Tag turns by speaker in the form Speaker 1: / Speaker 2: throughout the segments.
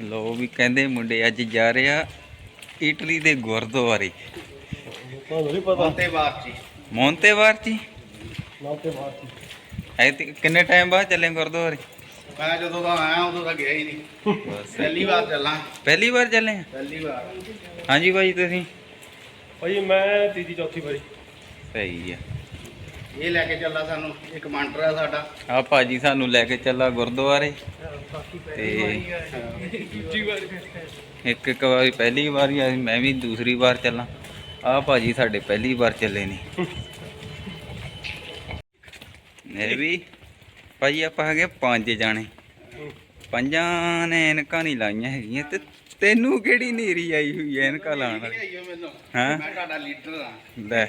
Speaker 1: ਲੋ ਵੀ ਕਹਿੰਦੇ ਮੁੰਡੇ ਅੱਜ ਜਾ ਰਿਹਾ ਇਟਲੀ ਦੇ ਗੁਰਦੁਆਰੇ।
Speaker 2: ਤੁਹਾਨੂੰ ਨਹੀਂ ਪਤਾ।
Speaker 3: ਤੇ ਬਾਤ ਜੀ
Speaker 1: ਮੋਂਤੇਵਾਰ ਚ
Speaker 2: ਨਾ ਤੇ ਬਾਤ
Speaker 1: ਐ ਤੇ ਕਿੰਨੇ ਟਾਈਮ ਬਾਅਦ ਚੱਲੇ ਗੁਰਦੁਆਰੇ?
Speaker 3: ਮੈਂ ਜਦੋਂ ਦਾ ਆਇਆ ਉਦੋਂ ਦਾ ਗਿਆ ਹੀ ਨਹੀਂ। ਪਹਿਲੀ ਵਾਰ ਚੱਲਾਂ।
Speaker 1: ਪਹਿਲੀ ਵਾਰ ਚੱਲੇ ਆ?
Speaker 3: ਪਹਿਲੀ ਵਾਰ।
Speaker 1: ਹਾਂਜੀ ਭਾਈ ਤੁਸੀਂ?
Speaker 2: ਭਾਈ ਮੈਂ ਤੀਜੀ ਚੌਥੀ ਵਾਰੀ।
Speaker 1: ਸਹੀ ਆ।
Speaker 3: ਇਹ ਲੈ ਕੇ ਚੱਲਾ ਸਾਨੂੰ ਇੱਕ ਮੰਟਰ ਆ ਸਾਡਾ।
Speaker 1: ਆ ਭਾਜੀ ਸਾਨੂੰ ਲੈ ਕੇ ਚੱਲਾ ਗੁਰਦੁਆਰੇ। ਤੇ
Speaker 2: ਦੂਜੀ ਵਾਰੀ।
Speaker 1: ਇੱਕ ਇੱਕ ਵਾਰੀ ਪਹਿਲੀ ਵਾਰੀ ਆਈ ਮੈਂ ਵੀ ਦੂਸਰੀ ਵਾਰ ਚੱਲਾਂ। ਆ ਭਾਜੀ ਸਾਡੇ ਪਹਿਲੀ ਵਾਰ ਚੱਲੇ ਨੇ। ਇਹ ਵੀ ਭਾਜੀ ਆਪਾਂ ਹੈਗੇ ਪੰਜ ਜਾਣੇ। ਪੰਜਾਂ ਨੇ ਐਨਕਾਂ ਨਹੀਂ ਲਾਈਆਂ ਹੈਗੀਆਂ ਤੇ ਤੈਨੂੰ ਕਿਹੜੀ ਨੇਰੀ ਆਈ ਹੋਈ ਐ ਐਨਕਾਂ ਲਾਉਣ ਵਾਲੀ? ਹੈਂ?
Speaker 3: ਮੈਂ ਤੁਹਾਡਾ ਲੀਡਰ ਆ।
Speaker 1: ਲੈ।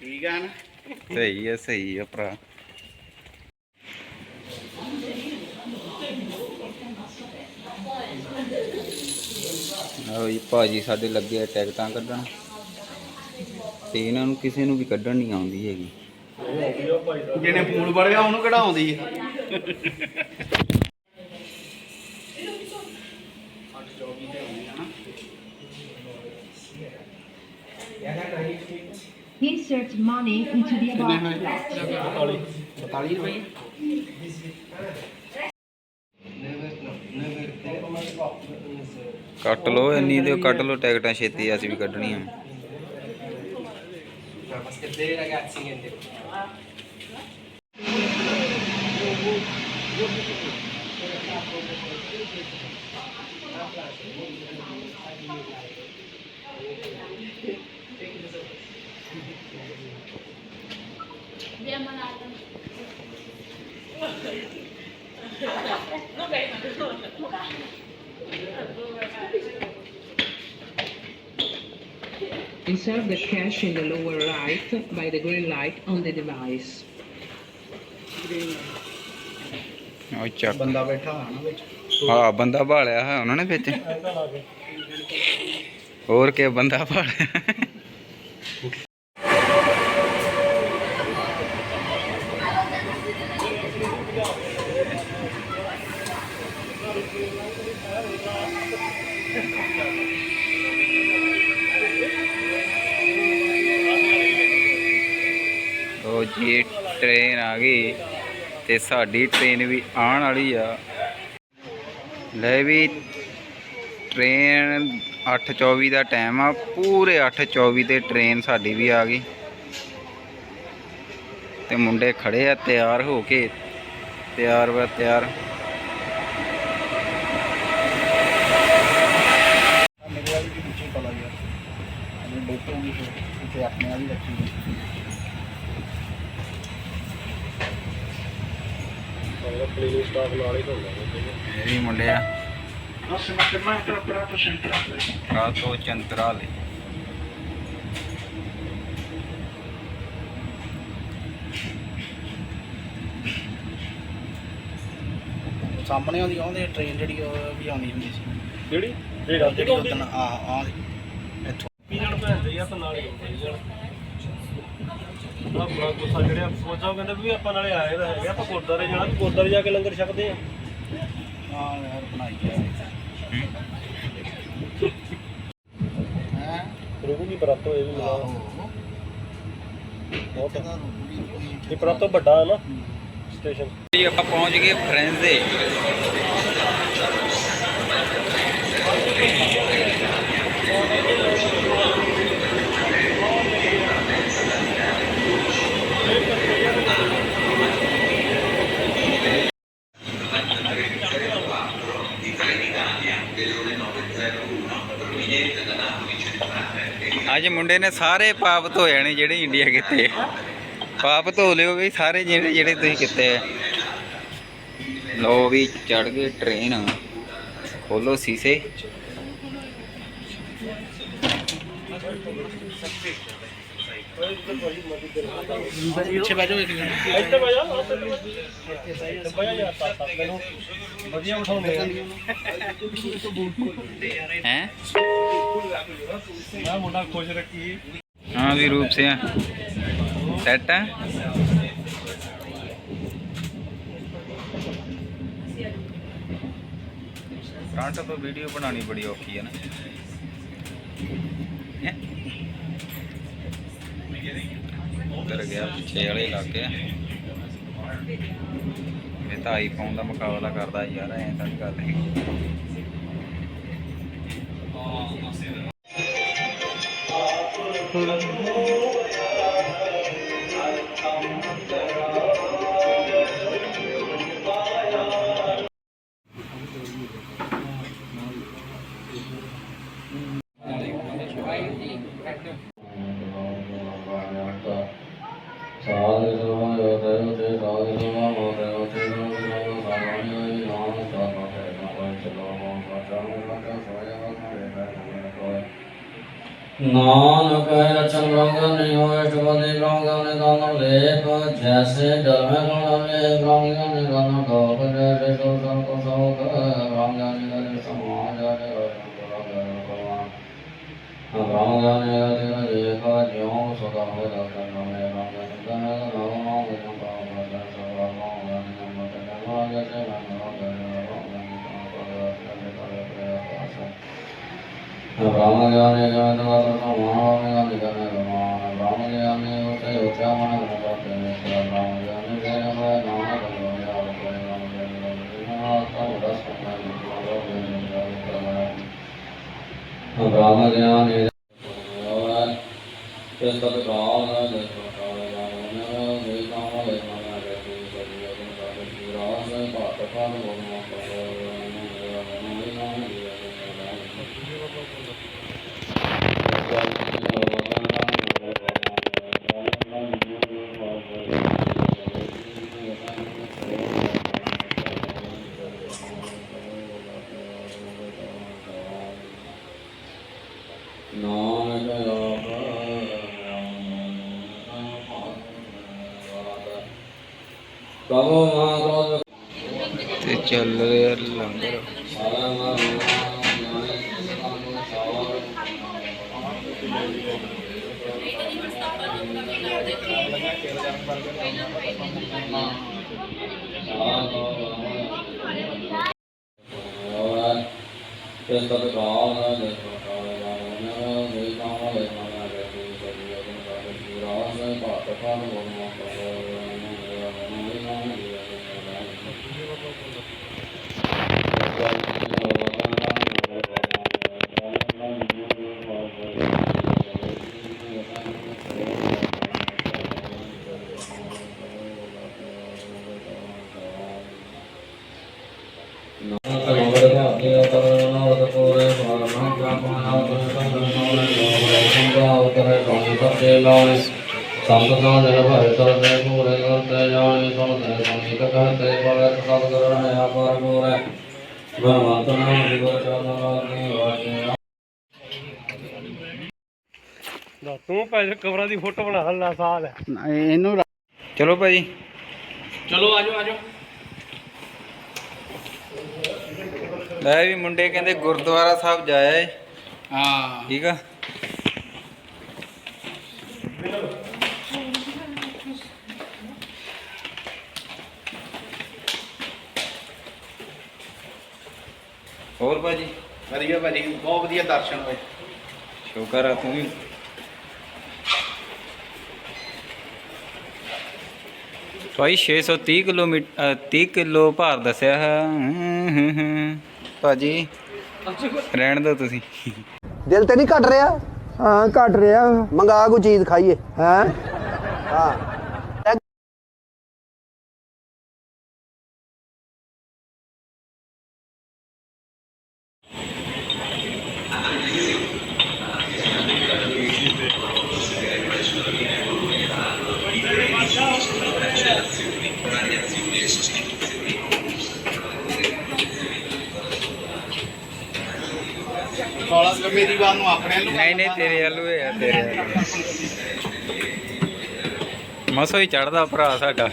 Speaker 3: ਠੀਕ ਆ ਨਾ?
Speaker 1: ਸਹੀ ਹੈ ਸਹੀ ਹੈ ਭਰਾ ਆਓ ਜੀ ਭਾਜੀ ਸਾਡੇ ਲੱਗੇ ਆ ਟਿਕਟਾਂ ਕੱਢਣ। ਤੇ ਇਹਨਾਂ ਨੂੰ ਕਿਸੇ ਨੂੰ ਵੀ ਕੱਢਣ ਨਹੀਂ ਆਉਂਦੀ ਹੈਗੀ।
Speaker 3: ਜਿਹਨੇ ਪੂਲ ਵੜਿਆ ਉਹਨੂੰ ਕਿਹੜਾ ਆਉਂਦੀ ਹੈ?
Speaker 4: Insert money into the above slot.
Speaker 3: 47 ਰੁਪਏ
Speaker 1: ਕੱਟ ਲਓ ਇੰਨੀ ਦਿਓ ਕੱਟ ਲਓ ਟਿਕਟਾਂ ਛੇਤੀ ਅਸੀਂ ਵੀ ਕੱਢਣੀਆਂ
Speaker 5: Insert the cash in the lower right by the green light on the device.
Speaker 1: ਉਹ ਚੱਕ
Speaker 3: ਬੰਦਾ ਬੈਠਾ ਹੋਣਾ ਨਾ ਵਿੱਚ
Speaker 1: ਹਾਂ ਬੰਦਾ ਭਾਲਿਆ ਹੈ ਉਹਨਾਂ ਨੇ ਵਿੱਚ
Speaker 2: ਐਂਦਾ ਲਾ ਕੇ
Speaker 1: ਹੋਰ ਕੀ ਬੰਦਾ ਭਾਲਿਆ ਟ੍ਰੇਨ ਆ ਗਈ ਤੇ ਸਾਡੀ ਟ੍ਰੇਨ ਵੀ ਆਉਣ ਵਾਲੀ ਆ। ਲੈ ਵੀ ਟ੍ਰੇਨ 8:24 ਦਾ ਟਾਈਮ ਆ, ਪੂਰੇ 8:24 ਤੇ ਟ੍ਰੇਨ ਸਾਡੀ ਵੀ ਆ ਗਈ। ਤੇ ਮੁੰਡੇ ਖੜੇ ਆ, ਤਿਆਰ ਹੋ ਕੇ, ਤਿਆਰ ਵਾ, ਤਿਆਰ।
Speaker 3: ਮੇਰੇ ਵਾਲੀ ਵੀ ਪਿੱਛੇ ਪਲਾ ਗਿਆ। ਅਜੇ ਬੈਠੂਗੀ ਇੱਥੇ ਆਪਣੇ ਵਾਲੀ ਰੱਖੀ ਹੋਈ।
Speaker 2: ਸਾਡਾ ਕਲੀਨਿੰਗ ਸਟਾਫ ਨਾਲ ਹੀ ਹੁੰਦਾ
Speaker 1: ਇਹ ਵੀ ਮੁੰਡੇ ਆ ਕਾਤੋ ਚੰਤਰਾਲੇ
Speaker 3: ਸਾਹਮਣੇ ਆਉਂਦੀ ਆਉਂਦੇ ਟ੍ਰੇਨ ਜਿਹੜੀ ਉਹ ਵੀ ਆਉਂਦੀ ਹੁੰਦੀ ਸੀ।
Speaker 2: ਜਿਹੜੀ? ਇਹ ਰਾਤੀ
Speaker 3: ਜਿਹੜੀ ਉਦੋਂ ਆ ਆ ਇੱਥੋਂ।
Speaker 2: ਪੀਣ ਪੈਂਦੇ ਆ ਤਾਂ ਨਾਲ ਹੀ ਜਣ ਬੜਾ ਬੜਾ ਗੁੱਸਾ ਜਿਹੜੇ ਸੋਚਾਂ ਕਹਿੰਦੇ ਵੀ ਆਪਾਂ ਨਾਲੇ ਆਏ ਤਾਂ ਹੈਗੇ ਆਪਾਂ ਗੁਰਦਾਰੇ ਜਾਣਾ ਤੇ ਗੁਰਦਾਰੇ ਜਾ ਕੇ ਲੰਗਰ ਛਕਦੇ ਆ।
Speaker 3: ਆ ਯਾਰ ਬਣਾਈ ਗਿਆ ਹੈ।
Speaker 2: ਰੁਕੂਗੀ ਪਰਾਤੋ ਇਹ ਵੀ ਮਿਲਾ
Speaker 3: ਆਹੋ।
Speaker 2: ਬਹੁਤ।
Speaker 3: ਇਹਦਾ ਰੂਪੀ ਕੋਈ
Speaker 2: ਇਹ ਪਰਾਤੋ ਵੱਡਾ ਹੈ ਨਾ। ਸਟੇਸ਼ਨ।
Speaker 1: ਜੀ ਆਪਾਂ ਪਹੁੰਚ ਗਏ ਫਰੈਂਜ਼ੇ ਅੱਜ ਮੁੰਡੇ ਨੇ ਸਾਰੇ ਪਾਪ ਧੋ ਜਾਣੇ ਜਿਹੜੇ ਇੰਡੀਆ ਕੀਤੇ। ਪਾਪ ਧੋ ਲਿਓ ਵੀ ਸਾਰੇ ਜਿਹੜੇ ਜਿਹੜੇ ਤੁਸੀਂ ਕੀਤੇ ਲੋ ਵੀ ਚੜ ਗਏ ਟ੍ਰੇਨ ਖੋਲੋ ਸੀਸੇ।
Speaker 3: ਪਿੱਛੇ ਬੈਠੋ ਇੱਕ ਜਣਾ
Speaker 2: ਇੱਥੇ ਬਜਾ ਇੱਥੇ ਬਜਾ ਯਾਰ ਤਾਂ ਤਾਂ ਮੈਨੂੰ ਵਧੀਆ ਉਠਾਉਂਦੇ ਆ।
Speaker 1: ਹੈ?
Speaker 2: ਮੈਂ ਮੁੰਡਾ ਖੁਸ਼ ਰੱਖੀ।
Speaker 1: ਹਾਂ, ਵੀ ਰੂਪ ਸਿਆ। ਸੈਟ ਆ? ਫਰੰਟ ਤੋਂ ਵੀਡੀਓ ਬਣਾਉਣੀ ਬੜੀ ਔਖੀ ਹੈ? ਪਿੱਛੇ ਵਾਲੇ ਇਲਾਕੇ। ਇਹ ਤਾਂ ਆਈਫੋਨ ਦਾ ਮੁਕਾਬਲਾ ਕਰਦਾ ਯਾਰ, ਐਂ ਤਾਂ ਗੱਲ ਹੈਗੀ।
Speaker 6: 嗯. ਨਾਨਕ ਰਚਨ ਰੰਗ ਨਹੀਂ ਹੋਏ ਟਵਦੇ ਰੰਗ ਨੇ ਦਾਨ ਲੇਪ, ਜੈਸੇ ਜਲਮੇ ਰੰਗ ਨੇ ਰੰਗ ਨੇ ਦਾਨ ਦੋਪ ਦੇ ਦੇ ਸੋ ਸੋ ਕੋ ਸੋ ਰੰਗ ਨੇ ਦੇ ਸਮਾਜ ਨੇ ਰੰਗ ਭਗਵਾਨ ਰਾਮ ਜਾਨੇ ਅਤਿ ਜੇ ਕਾ ਜਿਉ ਸਦਾ ਹੋ ਦਾਤਾ ਨਾਮੇ ਰਾਮ ਜਾਨੇ ਤਨ ਬੜਾ ਸੋਨਾ ਹੈ ਰਾਮ ਗਿਆਨ ਤੇ ਸਤ
Speaker 1: ਤੇ ਚੱਲ ਰਿਹਾ ਲੰਗਰ।
Speaker 6: ਤਤ ਕਾਲ ਦੇ ਕਾਲ ਸੰਤ ਨਾਮ ਜਨ ਭਰੇ ਤਰਦੇ ਪੂਰੇ ਕਰਤੇ ਜਾਣੇ ਸੁਣਤੇ ਸੁਣੀ ਕਹਤੇ ਭਗਤ ਸਤ ਕਰਨ ਹੈ ਆਪਰ ਪੂਰੇ ਭਗਵੰਤ ਨਾਮ ਜਿਵ ਚਰਨ ਰਾਗੇ ਵਾਜੇ।
Speaker 2: ਦਾ ਤੂੰ ਭਾਵੇਂ ਕਬਰਾਂ ਦੀ ਫੋਟੋ ਬਣਾ ਲੈ ਸਾਲ।
Speaker 6: ਇਹਨੂੰ
Speaker 1: ਚਲੋ ਭਾਜੀ
Speaker 2: ਚਲੋ ਆਜੋ ਆਜੋ।
Speaker 1: ਲੈ ਵੀ ਮੁੰਡੇ ਕਹਿੰਦੇ ਗੁਰਦੁਆਰਾ ਸਾਹਿਬ ਜਾਇਆ ਏ।
Speaker 6: ਹਾਂ।
Speaker 1: ਠੀਕ ਆ? ਹੋਰ ਭਾਜੀ?
Speaker 6: ਵਧੀਆ ਭਾਜੀ ਬਹੁਤ ਵਧੀਆ ਦਰਸ਼ਨ ਹੋਏ।
Speaker 1: ਸ਼ੁਕਰ ਆ ਤੂੰ ਵੀ? ਭਾਈ 630 ਕਿਲੋਮੀਟਰ 30 ਕਿਲੋ ਭਾਰ ਦੱਸਿਆ ਹੂੰ। ਭਾਜੀ ਰਹਿਣ ਦਿਓ ਤੁਸੀਂ।
Speaker 7: ਦਿਲ ਤੇ ਨਹੀਂ ਘਟ ਰਿਹਾ?
Speaker 8: ਹਾਂ ਘਟ ਰਿਹਾ।
Speaker 7: ਮੰਗਾ ਕੋ ਚੀਜ਼ ਖਾਈਏ।
Speaker 8: ਹੈ?
Speaker 7: ਹਾਂ
Speaker 6: ਕਾਲਾ ਮੇਰੀ ਬਾਤ ਨੂੰ ਆਪਣੇ ਨੂੰ
Speaker 1: ਨਹੀਂ ਨਹੀਂ ਤੇਰੇ ਵੱਲੋਂ ਹੈ ਤੇਰੇ ਵੱਲੋਂ ਮਸੋ ਹੀ ਚੜਦਾ ਭਰਾ ਸਾਡਾ।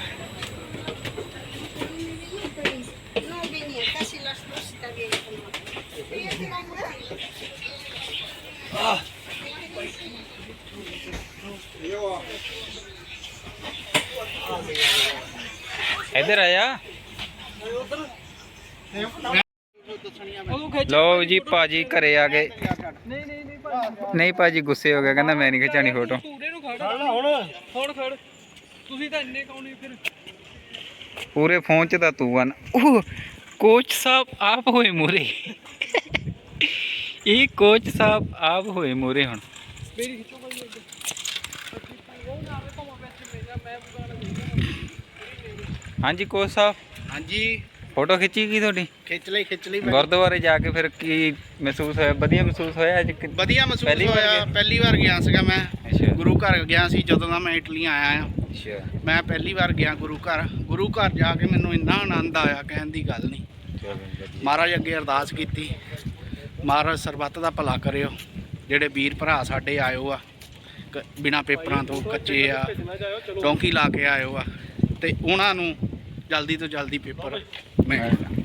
Speaker 3: No venía, casi
Speaker 1: ਲਓ ਜੀ ਭਾਜੀ ਘਰੇ ਆ ਗਏ। ਨਹੀਂ ਭਾਜੀ ਗੁੱਸੇ ਹੋ ਗਿਆ ਕਹਿੰਦਾ ਮੈਂ ਨਹੀਂ ਖਿਚਾਣੀ ਫੋਟੋ
Speaker 3: ਹੁਣ ਹੁਣ। ਖੜ ਤੁਸੀਂ ਤਾਂ ਇੰਨੇ ਕਾਉਣੀ ਫਿਰ?
Speaker 1: ਪੂਰੇ ਫੋਨ 'ਚ ਤਾਂ ਤੂੰ ਆ ਨਾ। ਉਹ ਕੋਚ ਸਾਹਿਬ ਆਪ ਹੋਏ ਮੂਰੇ ਇਹ ਕੋਚ ਸਾਹਿਬ ਆਪ ਹੋਏ ਮੂਰੇ ਹੁਣ।
Speaker 3: ਮੇਰੀ ਖਿੱਚੋ ਭਾਈ
Speaker 1: ਹਾਂਜੀ ਕੋਚ ਸਾਹਿਬ।
Speaker 3: ਹਾਂਜੀ।
Speaker 1: ਫੋਟੋ ਖਿੱਚੀ ਕੀ ਤੁਹਾਡੀ?
Speaker 3: ਖਿੱਚ ਲਈ ਖਿੱਚ ਲਈ
Speaker 1: ਗੁਰਦੁਆਰੇ ਜਾ ਕੇ ਫਿਰ ਕੀ ਮਹਿਸੂਸ ਹੋਇਆ? ਵਧੀਆ ਮਹਿਸੂਸ ਹੋਇਆ ਅੱਜ ਕਿ-
Speaker 3: ਵਧੀਆ ਮਹਿਸੂਸ
Speaker 1: ਪਹਿਲੀ ਵਾਰ
Speaker 3: ਹੋਇਆ? ਪਹਿਲੀ ਵਾਰ ਗਿਆ ਸੀਗਾ ਮੈਂ।
Speaker 1: ਅੱਛਾ।
Speaker 3: ਗੁਰੂ ਘਰ ਗਿਆ ਸੀ ਜਦੋਂ ਦਾ ਮੈਂ ਇਟਲੀ ਆਇਆ ਆ
Speaker 1: ਅੱਛਾ।
Speaker 3: ਮੈਂ ਪਹਿਲੀ ਵਾਰ ਗਿਆ ਗੁਰੂ ਘਰ। ਗੁਰੂ ਘਰ ਜਾ ਕੇ ਮੈਨੂੰ ਇੰਨਾ ਆਨੰਦ ਆਇਆ ਕਹਿਣ ਦੀ ਗੱਲ ਨਹੀਂ।
Speaker 1: ਚਲੋ ਵਧੀਆ।
Speaker 3: ਮਹਾਰਾਜ ਅੱਗੇ ਅਰਦਾਸ ਕੀਤੀ। ਮਹਾਰਾਜ ਸਰਬੱਤ ਦਾ ਭਲਾ ਕਰਿਓ। ਜਿਹੜੇ ਵੀਰ ਭਰਾ ਸਾਡੇ ਆਇਓ ਆ ਕ- ਬਿਨਾਂ ਪੇਪਰਾਂ ਤੋਂ ਕੱਚੇ ਆ ਡੋਂਕੀ ਲਾ ਕੇ ਆਇਓ ਆ। ਤੇ ਉਹਨਾਂ ਨੂੰ ਜਲਦੀ ਤੋਂ ਜਲਦੀ ਪੇਪਰ ਮਿਲ ਜਾਣ